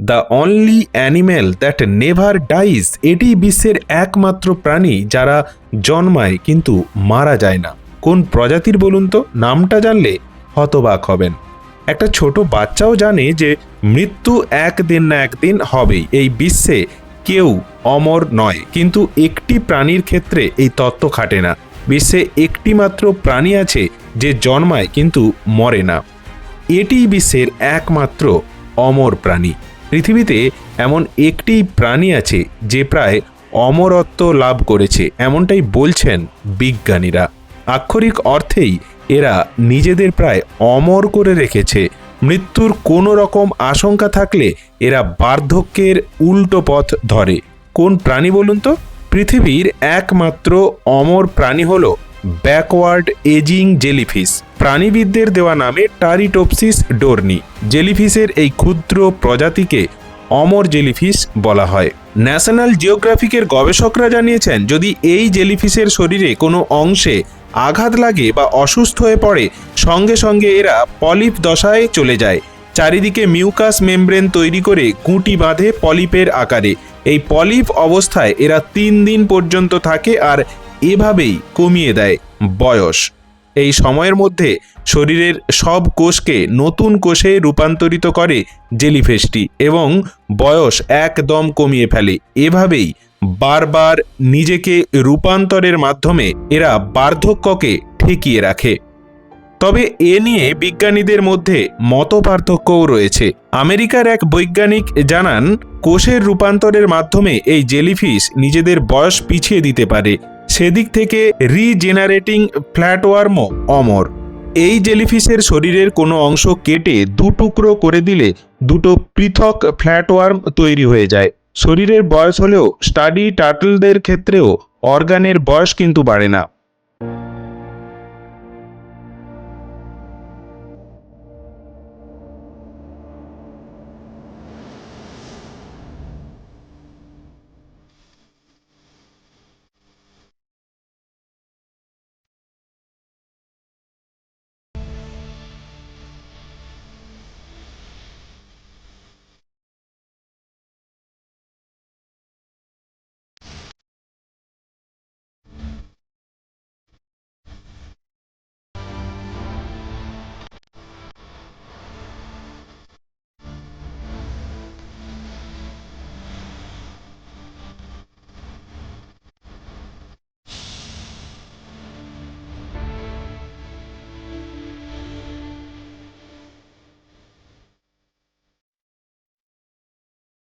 The only animal that never dies এটি বিশ্বের একমাত্র প্রাণী যারা জন্মায় কিন্তু মারা যায় না। কোন প্রজাতির বলুন তো? নামটা জানলে হতবাক হবেন। একটা ছোট বাচ্চাও জানে যে মৃত্যু একদিন না একদিন হবেই। এই বিশ্বে কেউ অমর নয়, কিন্তু একটি প্রাণীর ক্ষেত্রে এই তত্ত্ব খাটে না। বিশ্বে একটি মাত্র প্রাণী আছে যে জন্মায় কিন্তু মরে না। এটি বিশ্বের একমাত্র অমর প্রাণী। পৃথিবীতে এমন একটি প্রাণী আছে যে প্রায় অমরত্ব লাভ করেছে, এমনটাই বলছেন বিজ্ঞানীরা। আক্ষরিক অর্থেই এরা নিজেদের প্রায় অমর করে রেখেছে। মৃত্যুর কোনো রকম আশঙ্কা থাকলে এরা বার্ধক্যের উল্টো পথ ধরে। কোন প্রাণী বলুন তো? পৃথিবীর একমাত্র অমর প্রাণী হলো ব্যাকওয়ার্ড এজিং জেলিফিশ প্রাণীবিদদের দেওয়া নামে টারিটোপসিস ডোরনি। জেলিফিশের এই ক্ষুদ্র প্রজাতিকে অমর জেলিফিশ বলা হয়। ন্যাশনাল জিওগ্রাফিকের গবেষকরা জানিয়েছেন, যদি এই জেলিফিশের শরীরে কোনো অংশে আঘাত লাগে বা অসুস্থ হয়ে পড়ে, সঙ্গে সঙ্গে এরা পলিপ দশায় চলে যায়। চারিদিকে মিউকাস মেমব্রেন তৈরি করে গুঁটি বাঁধে পলিপের আকারে। এই পলিপ অবস্থায় এরা তিন দিন পর্যন্ত থাকে আর এভাবেই কমিয়ে দেয় বয়স। এই সময়ের মধ্যে শরীরের সব কোষকে নতুন কোষে রূপান্তরিত করে জেলিফিশটি এবং বয়স একদম কমিয়ে ফেলে। এভাবেই বারবার নিজেকে রূপান্তরের মাধ্যমে এরা বার্ধক্যকে ঠেকিয়ে রাখে। তবে এ নিয়ে বিজ্ঞানীদের মধ্যে মত পার্থক্যও রয়েছে। আমেরিকার এক বৈজ্ঞানিক জানান, কোষের রূপান্তরের মাধ্যমে এই জেলিফিশ নিজেদের বয়স পিছিয়ে দিতে পারে। সেদিক থেকে রিজেনারেটিং ফ্ল্যাটওয়ার্মও অমর। এই জেলিফিশের শরীরের কোনো অংশ কেটে দু টুকরো করে দিলে দুটো পৃথক ফ্ল্যাটওয়ার্ম তৈরি হয়ে যায়। শরীরের বয়স হলেও স্টাডি টার্টলদের ক্ষেত্রেও অর্গানের বয়স কিন্তু বাড়ে না।